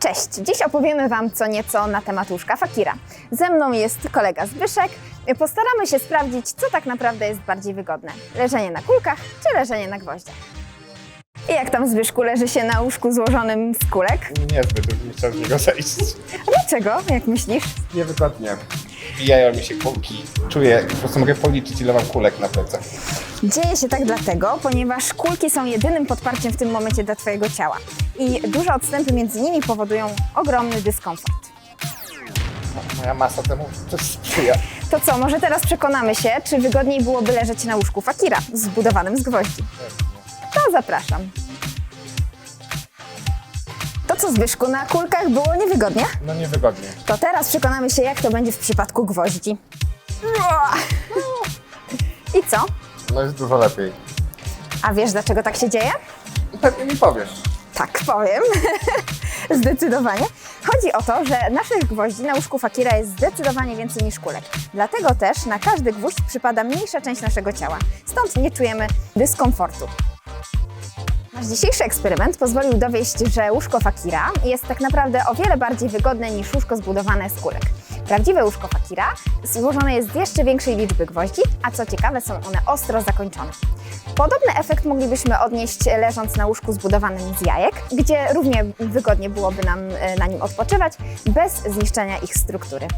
Cześć! Dziś opowiemy Wam co nieco na temat łóżka Fakira. Ze mną jest kolega Zbyszek. Postaramy się sprawdzić, co tak naprawdę jest bardziej wygodne. Leżenie na kulkach czy leżenie na gwoździach. I jak tam Zbyszku leży się na łóżku złożonym z kulek? Niezbyt bym chciał z niego zejść. Dlaczego? Jak myślisz? Niewygodnie. Wbijają mi się kulki. Czuję, po prostu mogę policzyć ile mam kulek na plecach. Dzieje się tak dlatego, ponieważ kulki są jedynym podparciem w tym momencie dla Twojego ciała. I duże odstępy między nimi powodują ogromny dyskomfort. Moja masa temu też sprzyja. To co, może teraz przekonamy się, czy wygodniej byłoby leżeć na łóżku Fakira zbudowanym z gwoździ. To zapraszam. Co Zbyszku, na kulkach było niewygodnie? No niewygodnie. To teraz przekonamy się, jak to będzie w przypadku gwoździ. I co? No jest dużo lepiej. A wiesz, dlaczego tak się dzieje? Pewnie mi powiesz. Tak, powiem. zdecydowanie. Chodzi o to, że naszych gwoździ na łóżku Fakira jest zdecydowanie więcej niż kulek. Dlatego też na każdy gwóźdź przypada mniejsza część naszego ciała. Stąd nie czujemy dyskomfortu. Nasz dzisiejszy eksperyment pozwolił dowieść, że łóżko Fakira jest tak naprawdę o wiele bardziej wygodne niż łóżko zbudowane z kulek. Prawdziwe łóżko Fakira złożone jest z jeszcze większej liczby gwoździ, a co ciekawe są one ostro zakończone. Podobny efekt moglibyśmy odnieść leżąc na łóżku zbudowanym z jajek, gdzie równie wygodnie byłoby nam e, na nim odpoczywać bez zniszczenia ich struktury.